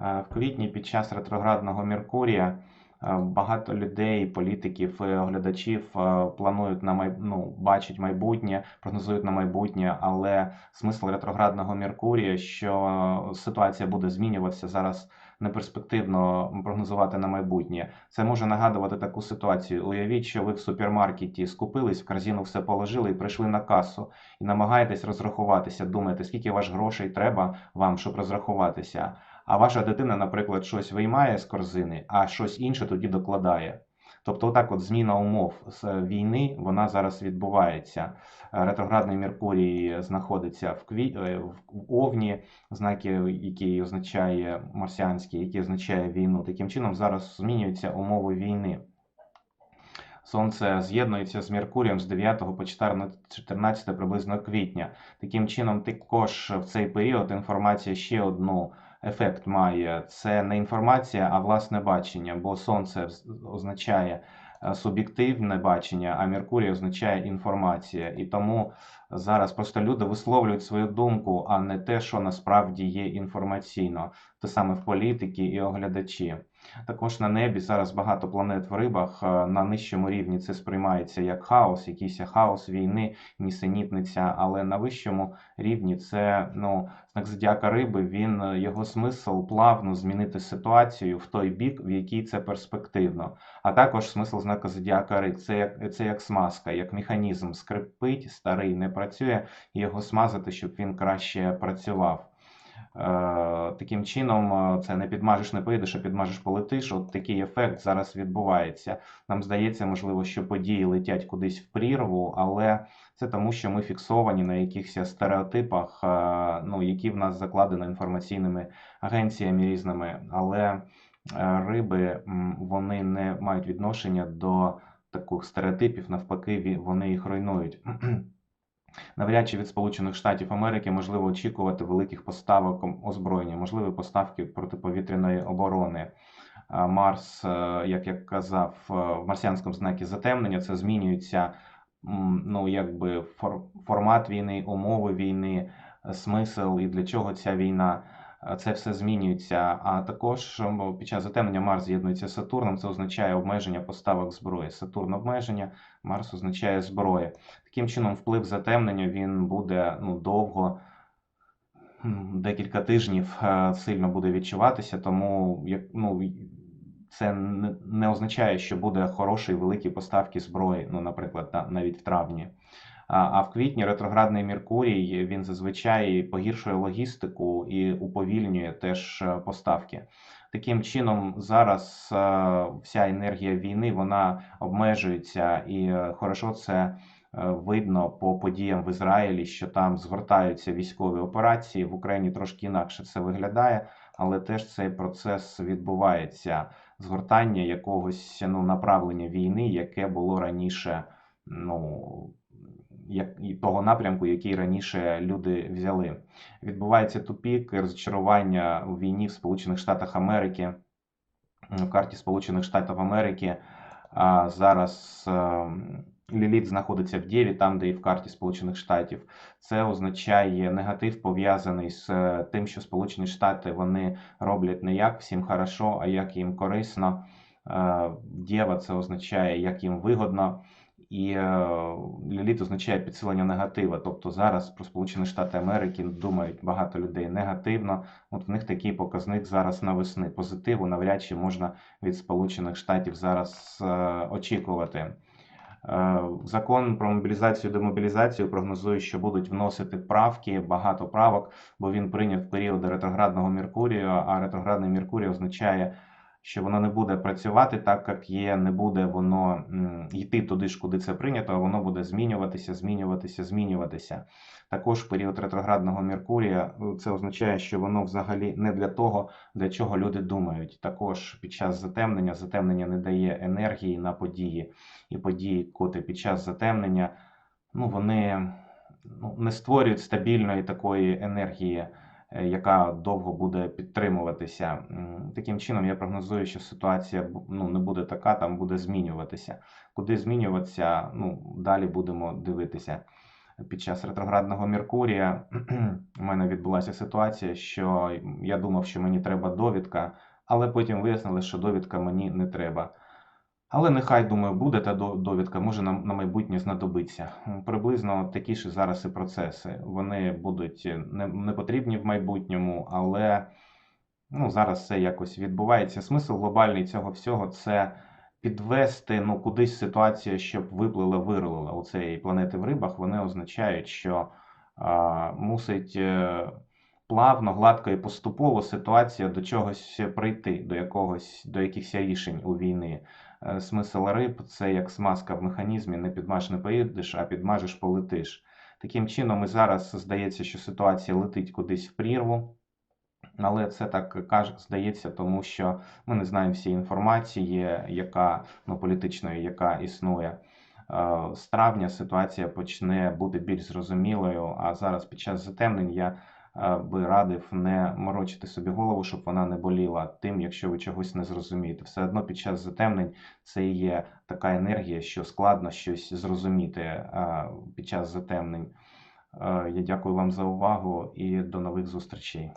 В квітні під час ретроградного Меркурія багато людей, політиків оглядачів планують на май... ну, бачать майбутнє, прогнозують на майбутнє, але смисл ретроградного Меркурія, що ситуація буде змінюватися зараз. Неперспективно прогнозувати на майбутнє. Це може нагадувати таку ситуацію. Уявіть, що ви в супермаркеті скупились, в корзину все положили і прийшли на касу, і намагаєтесь розрахуватися, думаєте, скільки ваш грошей треба вам, щоб розрахуватися. А ваша дитина, наприклад, щось виймає з корзини, а щось інше тоді докладає. Тобто, отак от зміна умов з війни вона зараз відбувається. Е, Ретроградний Меркурій знаходиться в кві... е, в Овні, знаки, який означає марсіанський, який означає війну. Таким чином зараз змінюються умови війни. Сонце з'єднується з Меркурієм з 9 по 14 приблизно квітня. Таким чином, також в цей період інформація ще одну ефект має. Це не інформація, а власне бачення, бо сонце означає е, суб'єктивне бачення, а Меркурій означає інформація. І тому зараз просто люди висловлюють свою думку, а не те, що насправді є інформаційно, те саме в політики і оглядачі. Також на небі зараз багато планет в рибах. е, На нижчому рівні це сприймається як хаос, якийсь хаос війни, нісенітниця. Але на вищому рівні це ну, знак зодіака риби. Він е, його смисл плавно змінити ситуацію в той бік, в який це перспективно. А також смисл знака зодіака риб це як це як смазка, як механізм скрипить, старий не працює, і його смазати, щоб він краще працював. Е, Таким чином, е, це не підмажеш, не поїдеш, а підмажеш, полетиш. От такий ефект зараз відбувається. Нам здається, можливо, що події летять кудись в прірву, але це тому, що ми фіксовані на якихось стереотипах, е, ну, які в нас закладені інформаційними агенціями різними. Але риби вони не мають відношення до таких стереотипів, навпаки, вони їх руйнують. Навряд чи від Сполучених Штатів Америки можливо очікувати великих поставок озброєння, можливі поставки протиповітряної оборони. Марс, е, як я казав, е, в марсіанському знакі затемнення це змінюється ну, якби фор- формат війни, умови війни, е, смисл і для чого ця війна. Е, Це все змінюється. А також під час затемнення Марс з'єднується з Сатурном. Це означає обмеження поставок зброї. Сатурн обмеження, Марс означає зброя. Таким чином, вплив затемнення він буде ну, довго, декілька тижнів е, сильно буде відчуватися, тому як, ну, це не означає, що буде хороші великі поставки зброї, ну, наприклад, навіть в травні. А, в квітні ретроградний Меркурій він зазвичай погіршує логістику і уповільнює теж е, поставки. Таким чином, зараз е, вся енергія війни вона обмежується, і е, хорошо це видно по подіям в Ізраїлі, що там згортаються військові операції. В Україні трошки інакше це виглядає, але теж цей процес відбувається. Згортання якогось ну, направлення війни, яке було раніше, ну як того напрямку, який раніше люди взяли. Відбувається тупік розчарування у війні в Сполучених Штатах Америки. В карті Сполучених Штатів Америки зараз ем, Ліліт знаходиться в Дєві, там, де і в карті Сполучених Штатів. Це означає негатив пов'язаний з е, тим, що Сполучені Штати вони роблять не як всім хорошо, а як їм корисно. Е, Дєва це означає, як їм вигодно. І е, ліліт означає підсилення негатива. Тобто зараз про Сполучені Штати Америки думають багато людей негативно. От в них такий показник зараз навесни. Позитиву навряд чи можна від Сполучених Штатів зараз е, очікувати. Е, Закон про мобілізацію демобілізацію прогнозує, що будуть вносити правки, багато правок, бо він прийняв період ретроградного Меркурію, а ретроградний Меркурій означає, що воно не буде працювати так, як є, не буде воно йти туди ж, куди це прийнято, а воно буде змінюватися, змінюватися, змінюватися. Також період ретроградного Меркурія е, це означає, що воно взагалі не для того, для чого люди думають. Також під час затемнення затемнення не дає енергії на події, і події, котрі під час затемнення, ну вони ну, не створюють стабільної такої енергії, яка довго буде підтримуватися. Таким чином, я прогнозую, що ситуація ну, не буде така, там буде змінюватися. Куди змінюватися, ну, далі будемо дивитися. під час ретроградного Меркурія у мене відбулася ситуація, що я думав, що мені треба довідка, але потім вияснилось, що довідка мені не треба. Але нехай, думаю, буде та довідка, може на, на майбутнє знадобиться. Приблизно такі ж зараз і процеси. Вони будуть е, не, не потрібні в майбутньому, але ну, зараз все якось відбувається. Смисл глобальний цього всього це підвести ну, кудись ситуацію, щоб виплила, вирулила у цієї планети в рибах. Вони означають, що а, мусить е, плавно, гладко і поступово ситуація до чогось прийти, до якогось, до якихось рішень у війни. Е, Смисл риб це як смазка в механізмі, не підмаж не поїдеш, а підмажеш полетиш. Таким чином, і зараз здається, що ситуація летить кудись в прірву. Але це так каже, здається, тому що ми не знаємо всієї інформації, яка ну, політичної, яка існує. Е, З травня ситуація почне бути більш зрозумілою, а зараз під час затемнень я би радив не морочити собі голову, щоб вона не боліла тим, якщо ви чогось не зрозумієте. Все одно під час затемнень це є така енергія, що складно щось зрозуміти е, під час затемнень. Е, Я дякую вам за увагу і до нових зустрічей.